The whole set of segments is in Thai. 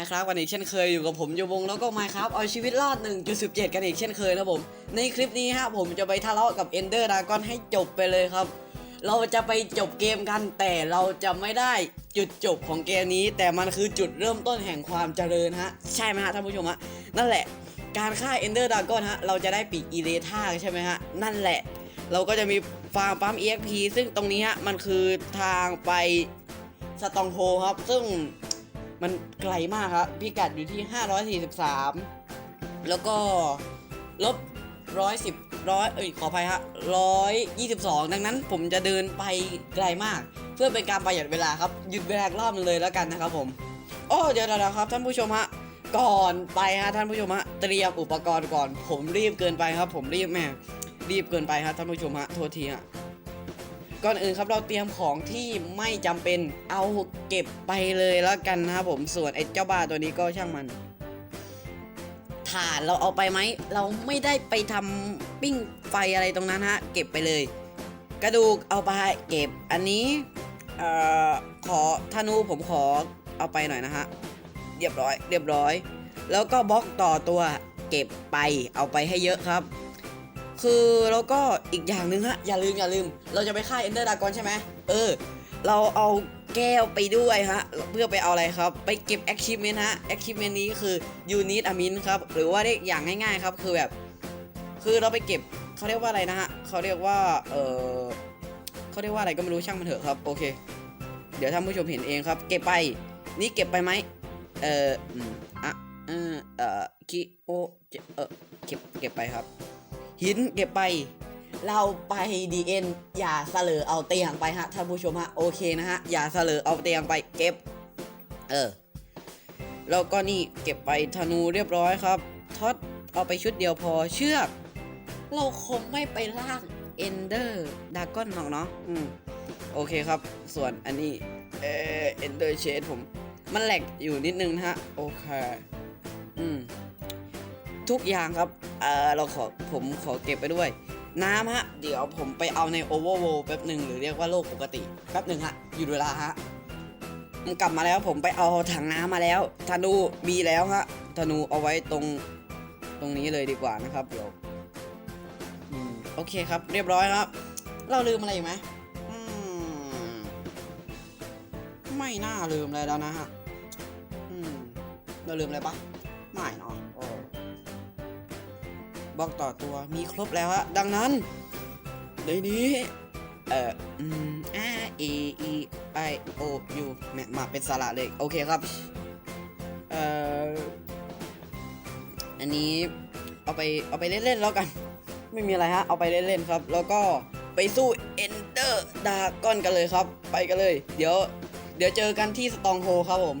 Minecraft กันอีกเช่นเคยอยู่กับผมโยวงแล้วก็ Minecraft เอาชีวิตรอด 1.17 กันอีกเช่นเคยนะผมในคลิปนี้ฮะผมจะไปทะเลาะกับ Ender Dragon ให้จบไปเลยครับ เราจะไปจบเกมกันแต่เราจะไม่ได้จุดจบของเกมนี้ แต่มันคือจุดเริ่มต้นแห่งความเจริญฮะใช่ไหมฮะท่านผู้ชมฮะนั่นแหละการฆ่า Ender Dragon ฮะเราจะได้ปีกอีเลท่าใช่ไหมฮะนั่นแหละ เราก็จะมีฟาร์มปั๊ม EXP ซึ่งตรงนี้ฮะมันคือทางไปสตองโฮครับซึ่ง มันไกลมากครับ พิกัดอยู่ที่ 543 แล้วก็ลบร้อยสิบร้อยเอ้ยขออภัยฮะร้อยยี่สิบสองดังนั้นผมจะเดินไปไกลมาก เพื่อเป็นการประหยัดเวลาครับ หยุดเวลาอีกรอบหนึงเลยแล้วกันนะครับผมโอ้เดี๋ยวๆครับท่านผู้ชมฮะก่อนไปฮะท่านผู้ชมฮะเตรียมอุปกรณ์ก่อน ผมรีบเกินไปครับ ผมรีบแม่รีบเกินไปครับท่านผู้ชมฮะโทษทีฮะ ก่อนอื่นครับเราเตรียมของที่ไม่จำเป็นเอาเก็บไปเลยแล้วกันนะครับผมส่วนไอ้เจ้าบ้าตัวนี้ก็ช่างมันถ่านเราเอาไปไหมเราไม่ได้ไปทำปิ้งไฟอะไรตรงนั้นฮะเก็บไปเลย กระดูกเอาไปเก็บอันนี้เอ่อขอธนูผมขอเอาไปหน่อยนะฮะเรียบร้อยเรียบร้อย แล้วก็บล็อกต่อตัวเก็บไปเอาไปให้เยอะครับ คือแล้วก็อีกอย่างหนึ่งฮะ อย่าลืมอย่าลืม เราจะไปฆ่าเอนเดอร์ดากอนใช่ไหมเออ เราเอาแก้วไปด้วยฮะ เพื่อไปเอาอะไรครับ ไปเก็บ achievement ฮะ achievement นี้คือ you need a mint ครับ หรือว่าเรียกอย่างง่ายๆครับ คือแบบ คือเราไปเก็บเขาเรียกว่าอะไรนะฮะเขาเรียกว่า เออเขาเรียกว่าอะไรก็ไม่รู้ช่างมันเถอะครับ โอเค เดี๋ยวท่านผู้ชมเห็นเองครับ เก็บไป นี่เก็บไปไหมเอออะเออเออคิโอเจเออเก็บเก็บไปครับ หินเก็บไป เราไปดีเอ็นอย่าเสลอเอาเตียงไปฮะท่านผู้ชมฮะโอเคนะฮะอย่าเสลอเอาเตียงไปเก็บ เออแล้วก็นี่เก็บไปธนูเรียบร้อยครับท็อตเอาไปชุดเดียวพอเชือก เราคงไม่ไปล่างเอนเดอร์ดากอนหรอกเนาะอืมโอเคครับ ส่วนอันนี้เออเอนเดอร์เชดผม มันแหลกอยู่นิดนึงนะฮะ โอเค ทุกอย่างครับ เออเราขอผมขอเก็บไปด้วย น้ำฮะ เดี๋ยวผมไปเอาในโอเวอร์โวแป๊บหนึ่งหรือเรียกว่าโลกปกติแป๊บหนึ่งฮะ อยู่เวลาฮะกลับมาแล้วผมไปเอาถังน้ำมาแล้วธนูมีแล้วฮะธนูเอาไว้ตรงตรงนี้เลยดีกว่านะครับเดี๋ยวโอเคครับ เรียบร้อยครับ เราลืมอะไรอีกไหมไม่น่าลืมอะไรแล้วนะฮะเราลืมอะไรปะ บล็อกต่อตัวมีครบแล้วฮะดังนั้นในนี้เอ่ออืม R A E I O U แม่มาเป็นสระเลยโอเคครับเอ่ออันนี้เอาไปเอาไปเล่นๆแล้วกัน ไม่มีอะไรฮะเอาไปเล่นๆครับ แล้วก็ไปสู้ Ender Dragon กันเลยครับ ไปกันเลย เดี๋ยว เดี๋ยวเจอกันที่สตองโฮครับผม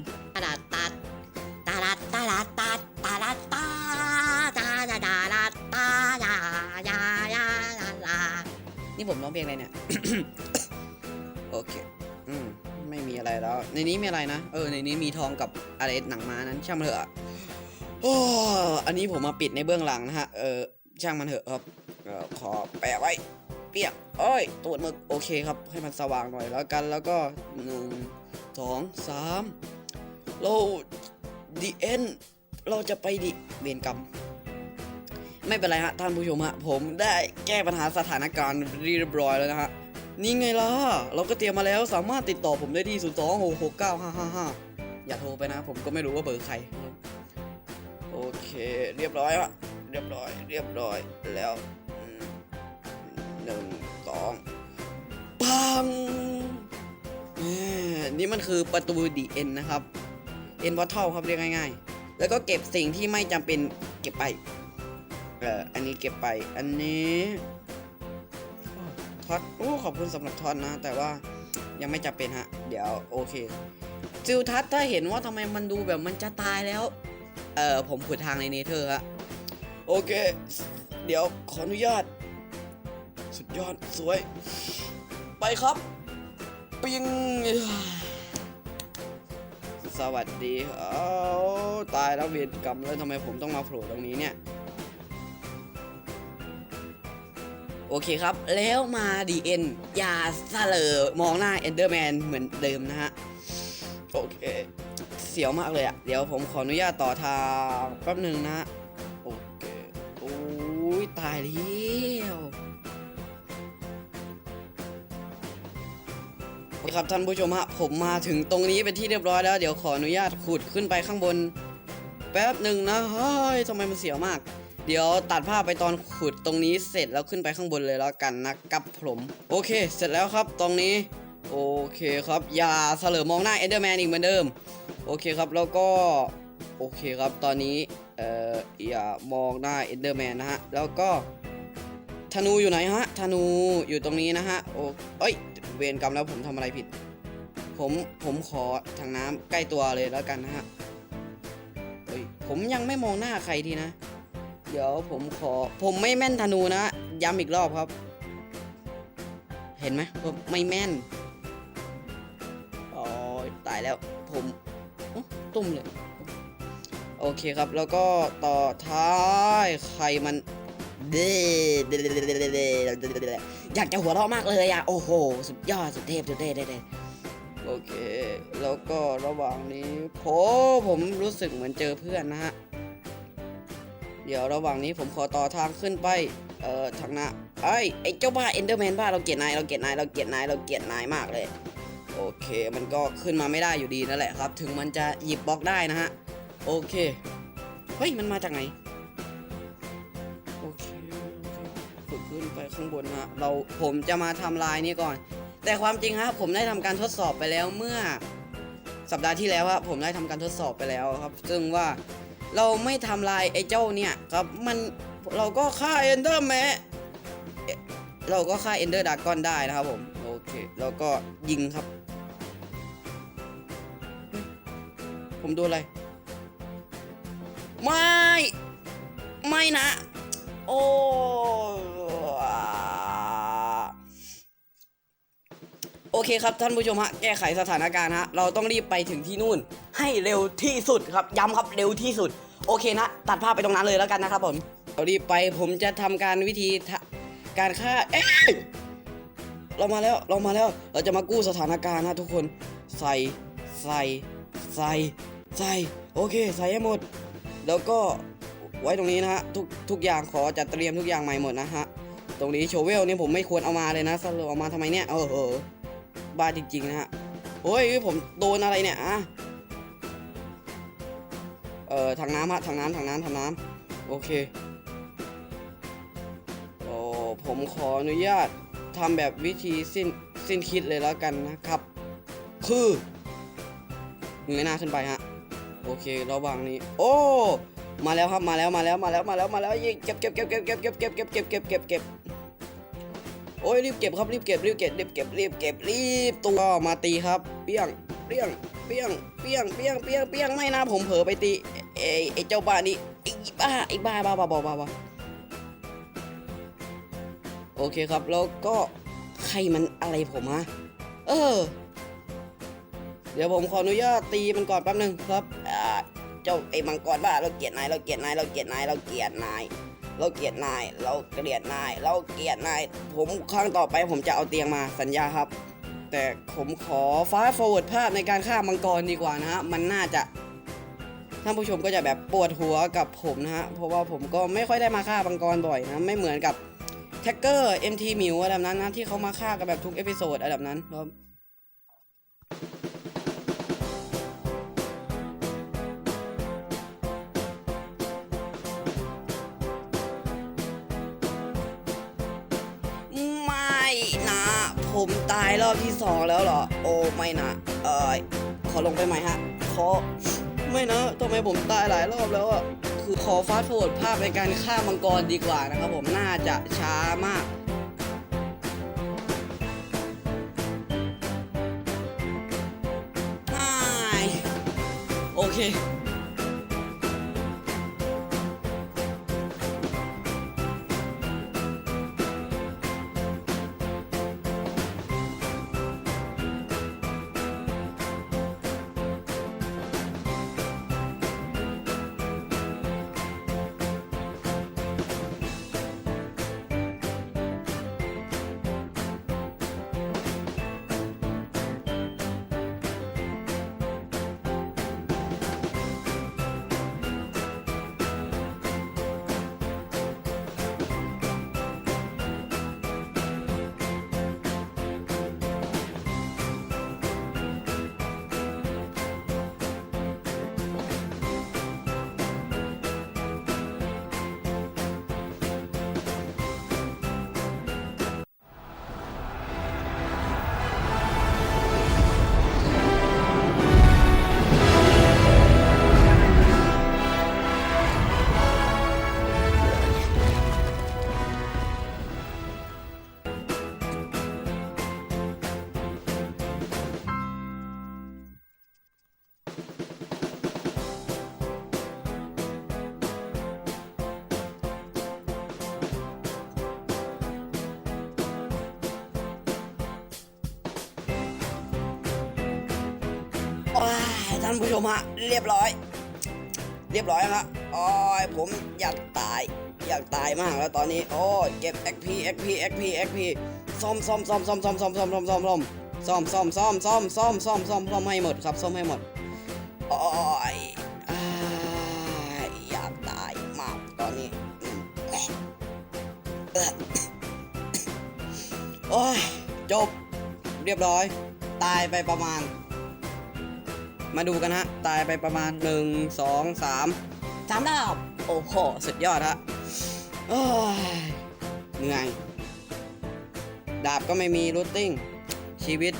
องเพลงอะไรเนี่ย โอเค อืม ไม่มีอะไรแล้ว ในนี้มีอะไรนะ เออ ในนี้มีทองกับอะไรหนังม้านั้น ช่างมันเถอะโอ้อันนี้ผมมาปิดในเบื้องหลังนะฮะ เออ ช่างมันเถอะครับออขอแปะไว้ เปียกเอ้ยตูดมึกโอเคครับ ให้มันสว่างหน่อยแล้วกัน แล้วก็หนึ่งสองสามเราดีเอ็นเราจะไปดิเวรกรรม ไม่เป็นไรฮะท่านผู้ชมฮะผมได้แก้ปัญหาสถานการณ์เรียบร้อยแล้วนะฮะนี่ไงล่ะ เราก็เตรียมมาแล้วสามารถติดต่อผมได้ที่ 0 2 6 6 9 5 5 5อย่าโทรไปนะ ผมก็ไม่รู้ว่าเบอร์ใคร โอเค เรียบร้อยอะเรียบร้อย เรียบร้อยแล้วหนึ่งสองปังนี่มันคือประตูดีเอ็นนะครับเอ็นพอเท่าครับเรียกง่าย ๆ แล้วก็เก็บสิ่งที่ไม่จำเป็นเก็บไป เอ่ออันนี้เก็บไปอันนี้ท็อตโอ้ขอบคุณสำหรับท็อตนะ แต่ว่ายังไม่จำเป็นฮะ เดี๋ยวโอเคจิวทัศถ้าเห็นว่าทำไมมันดูแบบมันจะตายแล้ว เอ่อผมขุดทางในเนเธอร์ฮะโอเค เดี๋ยวขออนุญาต สุดยอดสวย ไปครับ ปิงสวัสดีเอาตายแล้วเวรกรรมแล้วทำไมผมต้องมาโผล่ตรงนี้เนี่ย โอเคครับ แล้วมาดีเอ็นอย่าเสลอมองหน้าเอนเดอร์แมนเหมือนเดิมนะฮะ โอเค เสียวมากเลยอะเดี๋ยวผมขออนุญาตต่อทางแป๊บหนึ่งนะ โอเค โอ้ยตายแล้วโอเคครับท่านผู้ชมฮะผมมาถึงตรงนี้เป็นที่เรียบร้อยแล้ว เดี๋ยวขออนุญาตขุดขึ้นไปข้างบน แป๊บหนึ่งนะเฮ้ยทำไมมันเสียวมาก เดี๋ยวตัดภาพไปตอนขุดตรงนี้เสร็จแล้วขึ้นไปข้างบนเลยแล้วกันนะครับผมโอเค เสร็จแล้วครับตรงนี้ โอเคครับ อย่าเสลอมองหน้าเอเดอร์แมนอีกเหมือนเดิม โอเคครับแล้วก็โอเคครับตอนนี้เอ่ออย่ามองหน้าเอเดอร์แมนนะฮะแล้วก็ธนูอยู่ไหนฮะธนูอยู่ตรงนี้นะฮะโอ้เอ้ยเวรกรรมแล้วผมทำอะไรผิด ผมผมขอทางน้ำใกล้ตัวเลยแล้วกันนะฮะเฮ้ยผมยังไม่มองหน้าใครทีนะ เดี๋ยวผมขอผมไม่แม่นธนูนะย้ำอีกรอบครับ เห็นไหมผมไม่แม่นอ๋อตายแล้วผมตุ้มเลย โอเคครับแล้วก็ต่อท้ายใครมันเด้เดเดเดเดเดเดอยากจะหัวเราะมากเลยอะโอ้โห สุดยอดสุดเทพสุดเทพเดเดโอเค แล้วก็ระหว่างนี้ผมผมรู้สึกเหมือนเจอเพื่อนนะฮะ เดี๋ยวระหว่างนี้ผมขอต่อทางขึ้นไป เอ่อทางหน้าไอ้ไอ้เจ้าบ้าเอนเดอร์แมนบ้าเราเกลียดนายเราเกลียดนายเราเกลียดนายเราเกลียดนายมากเลย โอเค มันก็ขึ้นมาไม่ได้อยู่ดีนั่นแหละครับ ถึงมันจะหยิบบล็อกได้นะฮะ โอเค เฮ้ย มันมาจากไหน โอเคขึ้นไปข้างบนฮะ เราผมจะมาทำลายนี่ก่อน แต่ความจริงฮะผมได้ทำการทดสอบไปแล้วเมื่อสัปดาห์ที่แล้วอะผมได้ทำการทดสอบไปแล้วครับ ซึ่งว่า เราไม่ทำลายไอ้เจ้าเนี่ยครับมันเราก็ฆ่าเอนเดอร์แมนเราก็ฆ่าเอนเดอร์ดากอนได้นะครับผมโอเคแล้วก็ยิงครับ ผมโดนอะไร ไม่ ไม่นะ โอ้โอเคครับท่านผู้ชมฮะ แก้ไขสถานการณ์ฮะ เราต้องรีบไปถึงที่นู่น ให้เร็วที่สุดครับ ย้ำครับเร็วที่สุด โอเคนะ ตัดภาพไปตรงนั้นเลยแล้วกันนะครับผมเรารีบไปผมจะทำการวิธีการฆ่าเอ๊ะเรามาแล้วเรามาแล้วเราจะมากู้สถานการณ์นะทุกคนใส่ใส่ใส่ใส่โอเคใส่ให้หมด แล้วก็ไว้ตรงนี้นะฮะทุกทุกอย่างขอจัดเตรียมทุกอย่างใหม่หมดนะฮะตรงนี้โชเวลนี่ผมไม่ควรเอามาเลยนะสรุปเอามาทำไมเนี่ยเออเออบ้าจริงๆนะฮะโอ้ยผมโดนอะไรเนี่ยอะ เอ่อทางน้ำฮะทางน้ำทางน้ำทางน้ำโอเค โอ้ผมขออนุญาตทำแบบวิธีสิ้นสิ้นคิดเลยแล้วกันนะครับ คือเงยหน้าขึ้นไปฮะ โอเคระหว่างนี้ โอ้มาแล้วครับมาแล้วมาแล้วมาแล้วมาแล้วมาแล้วยิงเก็บเก็บเก็บเก็บเก็บเก็บเก็บเก็บเก็บเก็บเก็บเก็บโอ้ยรีบเก็บครับรีบเก็บรีบเก็บรีบเก็บรีบเก็บรีบตัวมาตีครับเปี้ยงเปี้ยงเปี้ยงเปี้ยงเปี้ยงเปี้ยงเปี้ยงไม่นะผมเผลอไปตี ไอ้ไอ้เจ้าบ้านี้ไอ้บ้าไอ้บ้าบ้าบ้าบ้าบ้าโอเคครับแล้วก็ใครมันอะไรผมฮะเออ เดี๋ยวผมขออนุญาตตีมันก่อนแป๊บหนึงครับอ่าเจ้าไอ้มังกรบ้าเราเกลียดนายเราเกลียดนายเราเกลียดนายเราเกลียดนายเราเกลียดนายเราเกลียดนายเราเกลียดนายผมครั้งต่อไปผมจะเอาเตียงมาสัญญาครับ แต่ผมขอฟ้า f o r w a r d ภาพในการฆ่ามังกรดีกว่านะฮะมันน่าจะ ท่านผู้ชมก็จะแบบปวดหัวกับผมนะฮะ เพราะว่าผมก็ไม่ค่อยได้มาฆ่ามังกรบ่อยนะ ไม่เหมือนกับแท็กเกอร์ MT มิวอะไรแบบนั้นนะที่เขามาฆ่ากันแบบทุกเอพิโซดอะไรแบบนั้นครับไม่นะผมตายรอบที่สองแล้วเหรอ โอ้ไม่นะ เออขอลงไปใหม่ฮะ ขอ ไม่นะทำไมผมตายหลายรอบแล้วอะคือขอฟาสต์โฟร์ดภาพในการฆ่ามังกรดีกว่านะครับผมน่าจะช้ามากโอเคายท่านผู้ชมฮะ เรียบร้อย เรียบร้อยฮะโอ้ยผมอยากตาย อยากตายมากแล้วตอนนี้โอ้ยเก็บ XP XP XP XP ซ่อมซ่อมซ่อมซ่อมซ่อมซ่อมซ่อมซ่อมซ่อมซ่อมซ่อมซ่อมซ่อมซ่อมซ่อมซ่อมซ่อมซ่อมให้หมดครับซ่อมให้หมดโอ้ยอยากตายมากตอนนี้โอ้ยจบ เรียบร้อย ตายไปประมาณ มาดูกันฮะ ตายไปประมาณ 1 2 3 3ดาบโอ้โห สุดยอดฮะโอ้ยเหนื่อย ดาบก็ไม่มีรูทติ้งชีวิต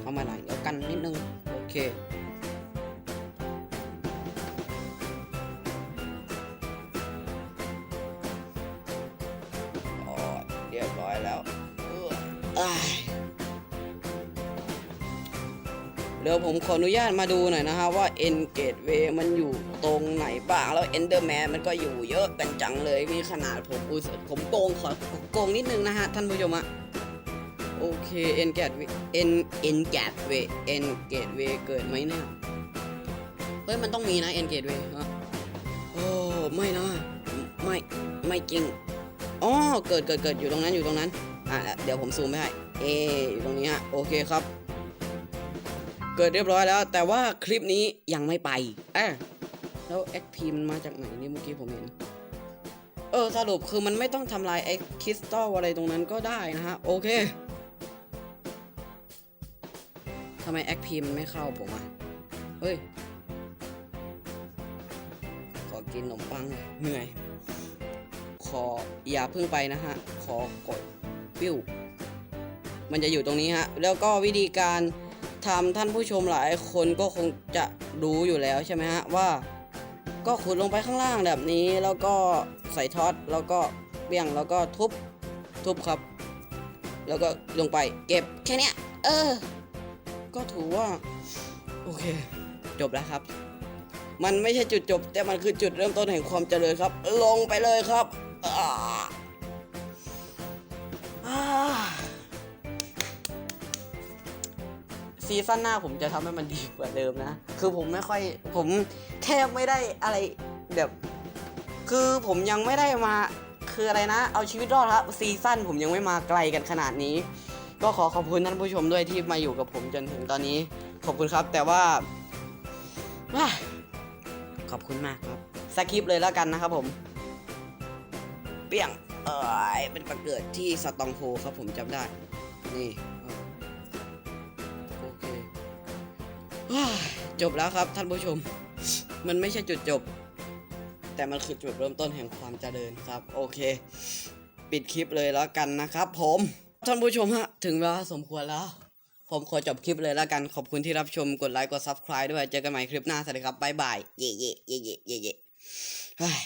เอามาหน่อยเดี๋ยวกันนิดนึง โอเค ผมขออนุญาตมาดูหน่อยนะฮะว่า N Gateway มันอยู่ตรงไหนบ้าง แล้ว Enderman มันก็อยู่เยอะกันจังเลยมีขนาดผมอุยผมโกงขอโกงนิดนึงนะฮะท่านผู้ชมอะโอเค N Gateway N N Gateway N Gateway เกิดไหมเนี่ยเฮ้ยมันต้องมีนะ N Gateway ฮะโอ้ไม่นะไม่ไม่จริงอ๋อเกิดเกิดเกิดอยู่ตรงนั้นอยู่ตรงนั้นอะเดี๋ยวผมซูมไม่ให้เออยู่ตรงนี้ฮะโอเคครับ เกิดเรียบร้อยแล้ว แต่ว่าคลิปนี้ยังไม่ไปอะแล้ว XP มันมาจากไหนนี่เมื่อกี้ผมเห็น เออสรุปคือมันไม่ต้องทำลายไอ้คริสตัลอะไรตรงนั้นก็ได้นะฮะ โอเคทำไม XP มันไม่เข้าผมอะ เฮ้ย ขอกินขนมปังเหนื่อย ขออย่าเพิ่งไปนะฮะ ขอกดปิ้ว มันจะอยู่ตรงนี้ฮะ แล้วก็วิธีการ ทำท่านผู้ชมหลายคนก็คงจะรู้อยู่แล้วใช่ไหมฮะว่า ก็ขุดลงไปข้างล่างแบบนี้แล้วก็ใส่ท็อตแล้วก็เบี่ยงแล้วก็ทุบทุบครับ แล้วก็ลงไปเก็บแค่นี้เออ ก็ถือว่า โอเค จบแล้วครับ มันไม่ใช่จุดจบ แต่มันคือจุดเริ่มต้นแห่งความเจริญครับ ลงไปเลยครับอ่า ซีซั่นหน้าผมจะทำให้มันดีกว่าเดิมนะ คือผมไม่ค่อยผมแทบไม่ได้อะไรแบบ คือผมยังไม่ได้มาคืออะไรนะ เอาชีวิตรอดครับซีซั่นผมยังไม่มาไกลกันขนาดนี้ ก็ขอขอบคุณท่านผู้ชมด้วยที่มาอยู่กับผมจนถึงตอนนี้ ขอบคุณครับ แต่ว่าขอบคุณมากครับสคริปเลยแล้วกันนะครับผม เปี้ยงเอ้ยเป็นประเกิดที่สตองโฮครับผมจำได้ นี่ จบแล้วครับท่านผู้ชม มันไม่ใช่จุดจบ แต่มันคือจุดเริ่มต้นแห่งความเจริญครับ โอเค ปิดคลิปเลยแล้วกันนะครับผมท่านผู้ชมฮะ ถึงเวลาสมควรแล้ว ผมขอจบคลิปเลยแล้วกันขอบคุณที่รับชมกดไลค์กด subscribe ด้วยเจอกันใหม่คลิปหน้าสวัสดีครับบ๊ายบายเย่เย่เย่เย่เย่เย่เฮ้